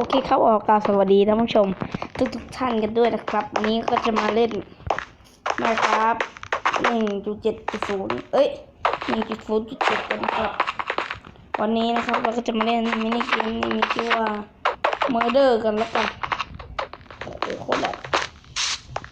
โอเคครับออกกาวสวัสดีท่านผู้ชม ทุกทุกท่านกันด้วยนะครับ วันนี้ก็จะมาเล่นนะครับหนึ่งจุดเจ็ดจุดศูนย์เอ้ยหนึ่งจุดศูนย์จุดเจ็ดกันะครับ วันนี้นะครับเราก็จะมาเล่นมินิเกมนี้มีชื่อว่า Murder กันแล้วกันโอ้โหโคตรแหลก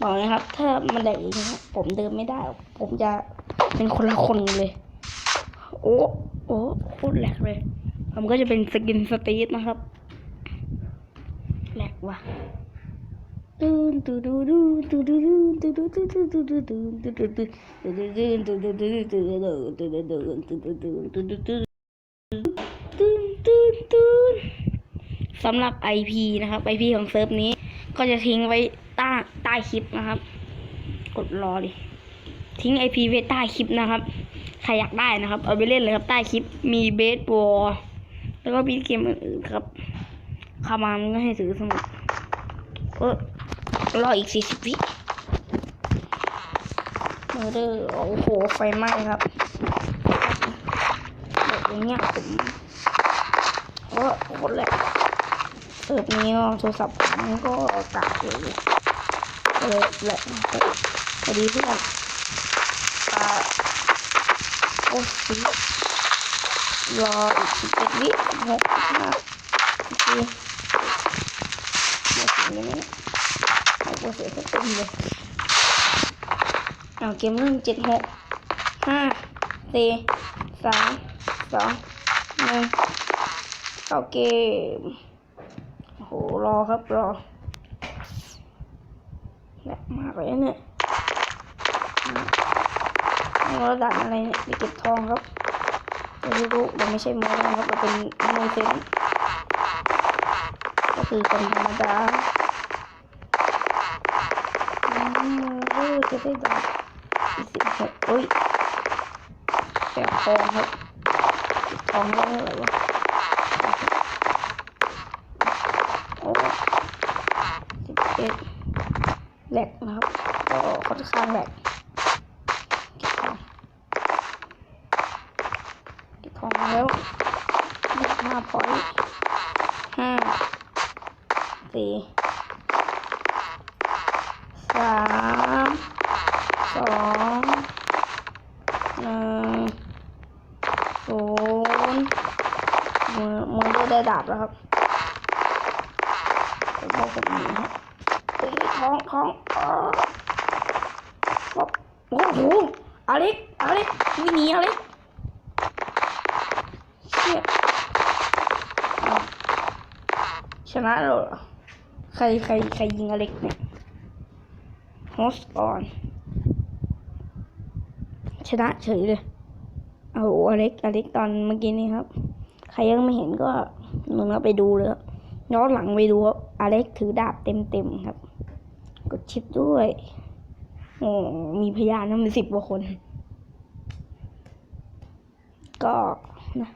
บอกนะครับ ถ้ามันแหลกอีกนะครับผมเดินไม่ได้ ผมจะเป็นคนละคนเลย โอ้โอ้โคตรแหลกเลยผมก็จะเป็นสกินสตีทนะครับ ว่ะตูนตูดูดูตูดูดูตูดูดูตูดูดูตูตูดูดูตูดูดูตูดูดูตูดูดูตูดูดูตูดูดูตูดูดูตูนตูนตูนสำหรับ IP นะครับ IP ของเซิร์ฟนี้ ก็จะทิ้งไว้ใต้ใต้คลิปนะครับ กดรอดิทิ้ง IP ไว้ใต้คลิปนะครับใครอยากได้นะครับ เอาไปเล่นเลยครับใต้คลิปมีเบสบอลแล้วก็มีเกมอื่นๆครับเข้ามามันก็ให้ซื้อสมุด เออรออีกสี่สิบวิมอเดอร์โอ้โห ไฟไหม้ครับแบบอย่างเงี้ยผมเออโคตรแหลกเสิร์ฟนี้โทรศัพท์ผมก็กากเลยเออแหลกสวัสดีเพื่อนอ่าโอ้สิรออีกสิบเจ็ดวิหกห้าโอเคหมดถึงเลยไหมเนี่ยเอา โอเสียสติเลยเอาเกมเริ่มเจ็ดหกห้าสี่สามสองหนึ่งเข้าเกมโอ้โหรอครับรอแหลกมากเลยเนี่ยนี่เราด่านอะไรเนี่ยไปเก็บทองครับไม่รู้เราไม่ใช่โมนะครับเราเป็นโมเซนก็คือคนธรรมดา อืมเออจะได้ดอกสิบหกเอ้ยแปดทองครับทองได้เท่าไหร่วะโอ้สิบเอ็ดแหลกนะครับก็ค่อนข้างแหลกก็บทองเก็บทองแล้วห้าพอยห้าสี่ามสองหนึ่งศูนย์มือมือ ด้วยได้ดาบแล้วครับผมอกผมหนีครับเฮ้ท้องท้องโอ้โหอเล็กอเล็กวิ่งหนีอเล็กเชี่ยชนะเหรอใครใครใครยิงอเล็กเนี่ยโฮสออนชนะเฉยเลยเอาโหอเล็กอเล็กตอนเมื่อกี้นี้ครับ ใครยังไม่เห็นก็ หนูนะไปดูเลยครับย้อนหลังไปดูครับอเล็กถือดาบเต็มๆครับ กดชิปด้วยโอ้มีพยานนะมีสิบกว่าคน ก็นะ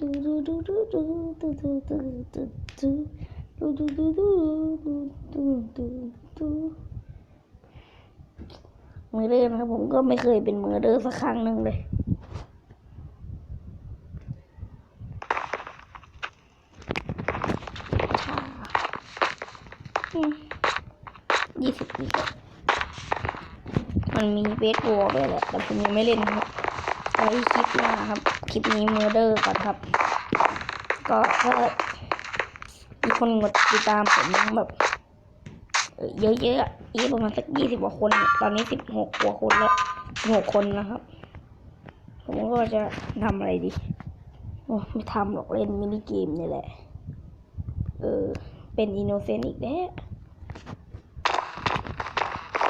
ดูดูดูดูดูดูดูดูดูดูดูดูดูดูดูดูดูมือเดอร์นะครับผมก็ไม่เคยเป็นมือเดอร์สักครั้งหนึ่งเลย ยี่สิบปีมันมีเบสบอลด้วยแหละ แต่ผมยังไม่เล่นครับไว้คลิปหน้าครับ คลิปนี้มือเดอร์ก่อนครับ ก็ถ้ามีคนกดติดตามผมแบบเยอะๆอะอีกประมาณสักยี่สิบกว่าคน ตอนนี้สิบหกกว่าคนแล้วหกคนนะครับ ผมก็จะทำอะไรดี โอ้ไม่ทำหรอกเล่นมินิเกมนี่แหละ เออ เป็นอินโนเซนต์อีกแล้ว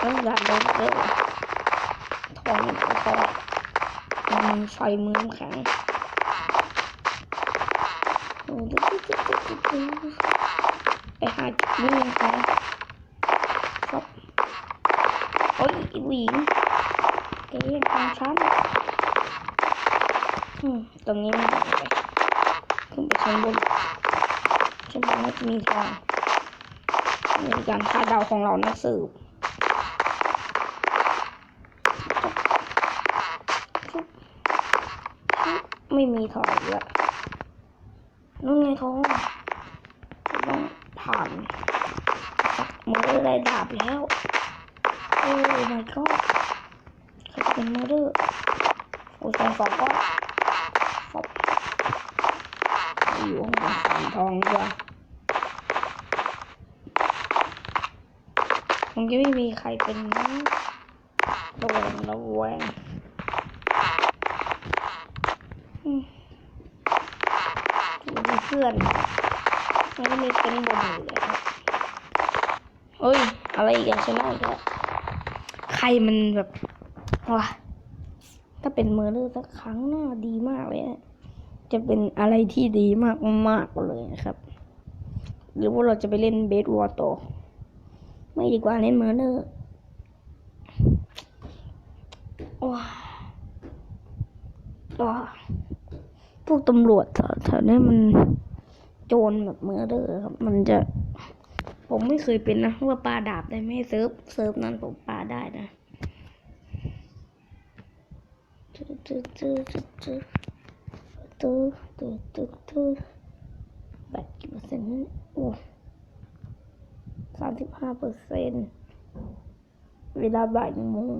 ต้องการเล่นเยอะว่ะทองทองมันไฟมือแข็งไปหาจุดมือน้ำแข็งครับโอ้ยอีหญิงเอ๊ะทางชั้นอืมตรงนี้ไม่ได้ไปขึ้นไปชั้นบนชั้นบนน่าจะมีทองนี่คือการคาดเดาของเรานักสืบ ไม่มีทองอีกแล้วนู่นไงทองผ่านมืออะได้ดาบแล้ว โอ้ my god เขาเป็นมอดอร์โอ้ยสองสองก็ฟอบอยู่ข้างบนสามทองดีกว่ามันจะไม่มีใครเป็นนะระแวงระแวงอืมมีเพื่อนมันก็มีเป็นบนอยู่เลยครับเฮ้ย อะไรอีกอย่างชนะอีกแล้วใครมันแบบว้าถ้าเป็นเมอร์เลอร์สักครั้งน่าดีมากเลยอะจะเป็นอะไรที่ดีมากมากๆเลยนะครับ หรือว่าเราจะไปเล่นเบสวอร์โตไม่ดีกว่าเล่นเมอร์เลอร์ว้าว้าพวกตำรวจแถวๆนี้มันโจรแบบเมอร์เลอร์ครับ มันจะ ผมไม่เคยเป็นนะว่าปลาดาบได้ไหมเซิร์ฟเซิร์ฟนั้นผมปลาได้นะตื้อตื้อตื้อตื้อตื้อตื้อตื้อตื้อแบตกี่เปอร์เซ็นต์นั่นโอ้สามสิบห้าเปอร์เซ็นต์เวลาบ่ายโมง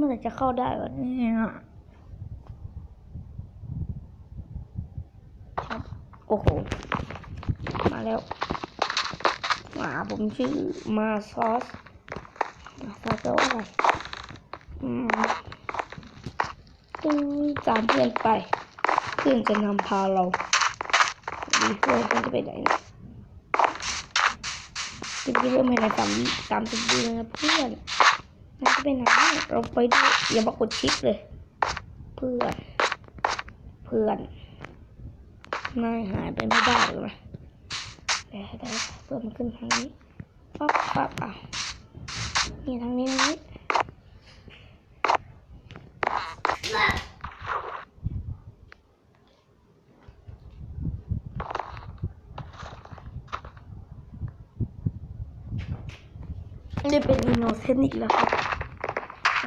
มื่อไหร่จะเข้าได้วะเนี่ยครับโอ้โห มาแล้วหมาผมชื่อมาซอสมาซอสแปลว่าอะไรอืมตึ้งตามเพื่อนไป เพื่อนจะนำพาเราดีเพื่อนเพื่อนจะไปไหนนะจะเริ่มให้ในสามวิสามสิบวินะเพื่อน มันจะไปไหนเราไปด้วยอย่ามากดชิปเลย เพื่อน เพื่อนนายหายไปไม่ได้เลยนะเดี๋ยวเดี๋ยวเพื่อนมันขึ้นทางนี้ปั๊บปั๊บอะนี่ทางนี้ทางนี้นี่เป็นอินโนเซนต์อีกแล้วครับ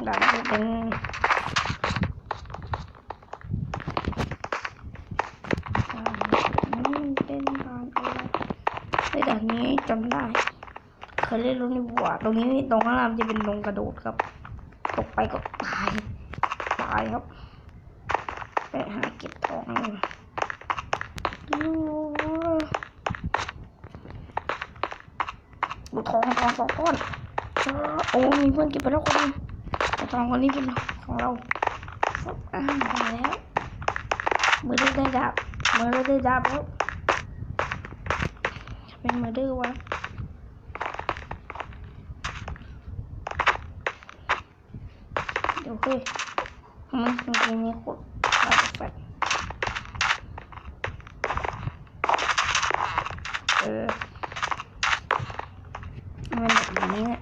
ดานนี้เป็นด่านนี้เป็นด่านอะไรไอ้ด่านนี้จำได้ เคยเล่นรู้นี่หว่าตรงนี้ตรงข้างล่างจะเป็นลงกระโดดครับ ตกไปก็ตาย ตายครับ ไปหาเก็บทองเลยดูทองทองสองก้อนโอ้มีเพื่อนเก็บไปแล้วคนนึง แต่ทองคนนี้เป็นของเราอ่าได้แล้วมือได้ได้ดาบมือได้ได้ดาบแล้วเป็นมือดื้อวะโอเคมันมันมีขวดอะไรแปลกเออมันแบบนี้เนี่ย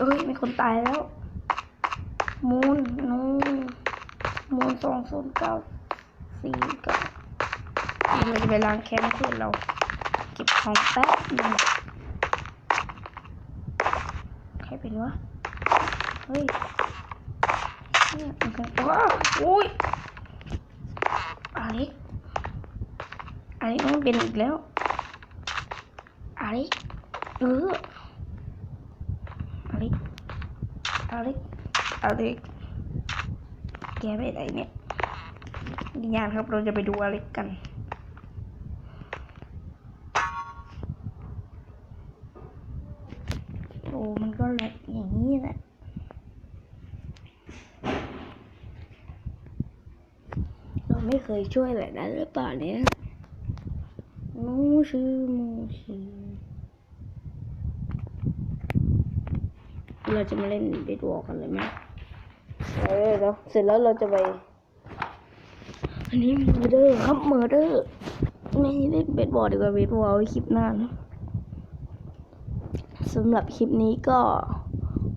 เอ้ยมี คนตายแล้ว มูนนูนมูนสองศูนย์เก้าสี่เก้าเราจะไปล้างแค้นเพื่อนเราเก็บของแป๊บนึงใครเป็นวะ เฮ้ยเนี่ยมันเป็นว้าวอุ้ยอาลิกอาลิกมันเป็นอีกแล้วอาลิกเอออาลิก อลิกอลิกแกไปไหนเนี่ยวิญญาณครับเราจะไปดูอลิกกันโอ้มันก็แหลกอย่างนี้แหละเราไม่เคยช่วยแบบนั้หรือเปล่าเนี่ยมูชื่อมูชื่อ เราจะมาเล่นเบสบอลกันเลยไหมเออแล้วเสร็จแล้วเราจะไป อันนี้เมอร์เดอร์ครับเมอร์เดอร์ไม่เล่นเบสบอลดีกว่าเบสบอลไว้คลิปหน้านะสำหรับคลิปนี้ก็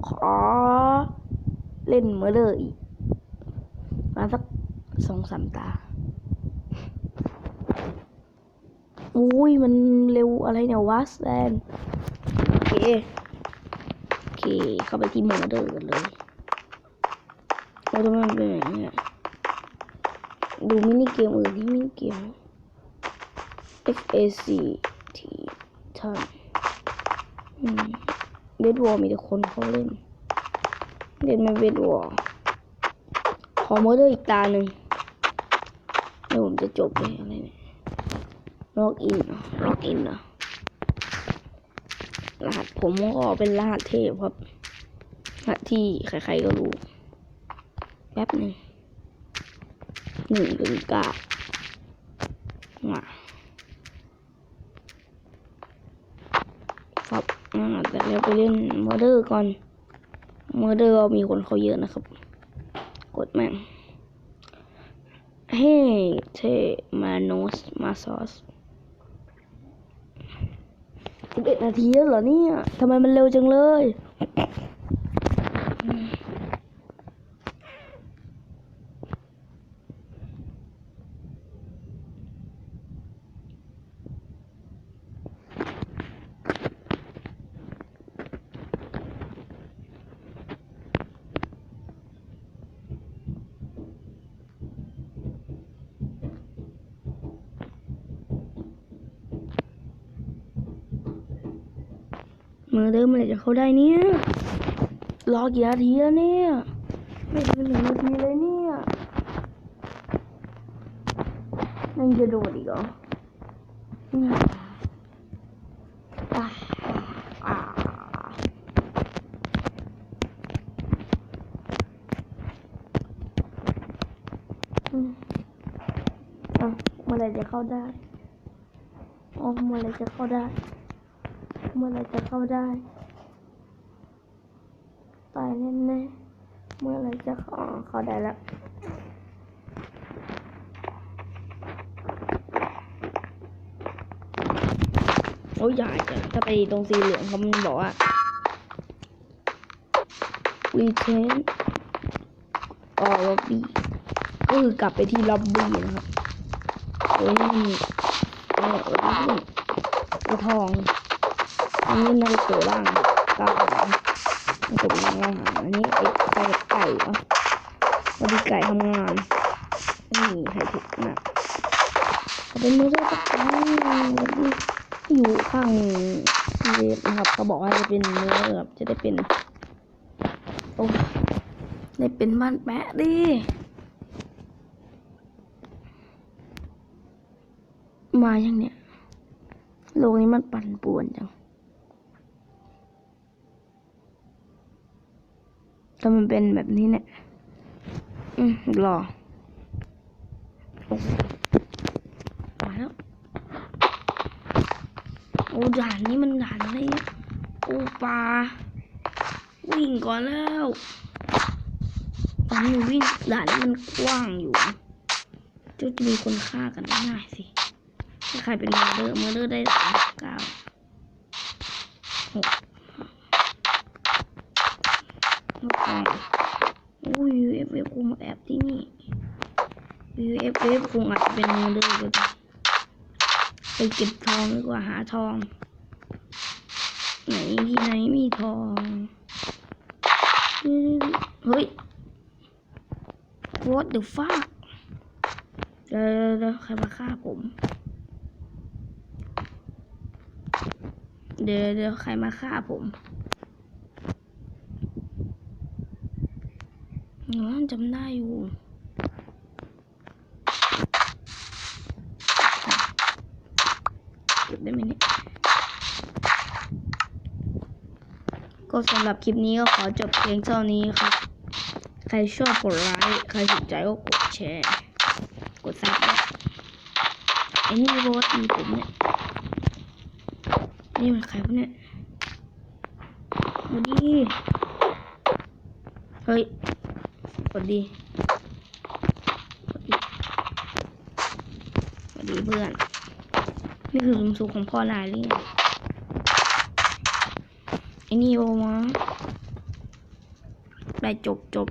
ขอเล่นเมอร์เดอร์อีกมาสักสองสามตาอุ้ยมันเร็วอะไรเนี่ยวะแซนโอเคโอ เคเข้าไปที่เมอร์เดอร์กันเลยเราจะมันเป็นอย่างนี้ยดูมินิเกมอื่นที่มินิเกม F A C T ท่านเบสวอลมีแต่คนเขาเล่น เล่นไม่เบสวอลขอมอเดอร์อีกตาหนึ่งเดี๋ยวผมจะจบเลยอะไรเนี่ยล็อกอินล็อกอินเหรอ รหัสผมก็เป็นรหัสเทพครับรหัสที่ใครๆก็รู้ แป๊บหนึ่งหนึ่งถึงเก้ามาครับอ่าแต่แล้วไปเล่นมอเดอร์ก่อนมอเดอร์มีคนเขาเยอะนะครับ กดแม่งเฮ้เทมาโนสมาซอส 11 นาทีแล้วเหรอเนี่ยทำไมมันเร็วจังเลย มือเดิมเมื่อไรจะเข้าได้เนี่ย รอกี่นาทีแล้วเนี่ย ไม่ถึงหนึ่งนาทีเลยเนี่ยนั่งจะโดดอีกเหรออะเมื่อไรจะเข้าได้ อ๋อเมื่อไรจะเข้าได้ เมื่อไรจะเข้าได้ ตายแน่ๆเมื่อไรจะเข้าอ๋อเข้าได้แล้วโอ้ยใหญ่จ้ะถ้าไปตรงสีเหลืองเขามันบอกว่า return or lobby ก็คือกลับไปที่ล็อบบี้นะครับโอ้ยนี่เออโอ้ยนี่โอ้ทอง อันนี้ในตัวล่างก้าหางมันผมยังล่างหางอันนี้ไอ้ไก่ไก่เนาะวันนี้ไก่ทำงานนี่ไฮเทคนะเป็นมือเลือกสักครั้งที่อยู่ข้างเวฟนะครับเขาบอกว่าจะเป็นมือเลือจะได้เป็นโอ้ได้เป็นบ้านแปะดิมายังเนี่ยโลกนี้มันปั่นป่วนจัง แต่มันเป็นแบบนี้เนี่ย อืมรอโอ้มาแล้วโอ้ด่านนี้มันด่านอะไรเนี่ยโอ้ปลาวิ่งก่อนแล้วตอนนี้วิ่งด่านนี้มันกว้างอยู่จะจะมีคนฆ่ากันง่ายสิถ้าใครเป็นมอร์เดอร์มอร์เดอร์ได้สามเก้าหกแล้วก็อุ้ย แอบที่นี่ UFF คงอาจจะเป็นมเดอร์ก็ได้ไปเก็บทองดีกว่าหาทอง ไหนที่ไหนมีทอง เฮ้ย What the fuck เดี๋ยวเดี๋ยวเดี๋ยวใครมาฆ่าผมเดี๋ยวเดี๋ยวใครมาฆ่าผม อ๋อจำได้อยู่เก็บได้ไหมเนี่ยก็สำหรับคลิปนี้ก็ขอจบเพียงเท่านี้ครับ ใครชอบกดไลค์ ใครสนใจก็กดแชร์ กดซับด้วยไอ้นี่โรสมีผมเนี่ย นี่มันใครวะเนี่ยมาดีเฮ้ย กดดีกดดีกดดีเพื่อน นี่คือความสุขของพ่อนายหรือไงไอ้นี่โอมาได้จบจบ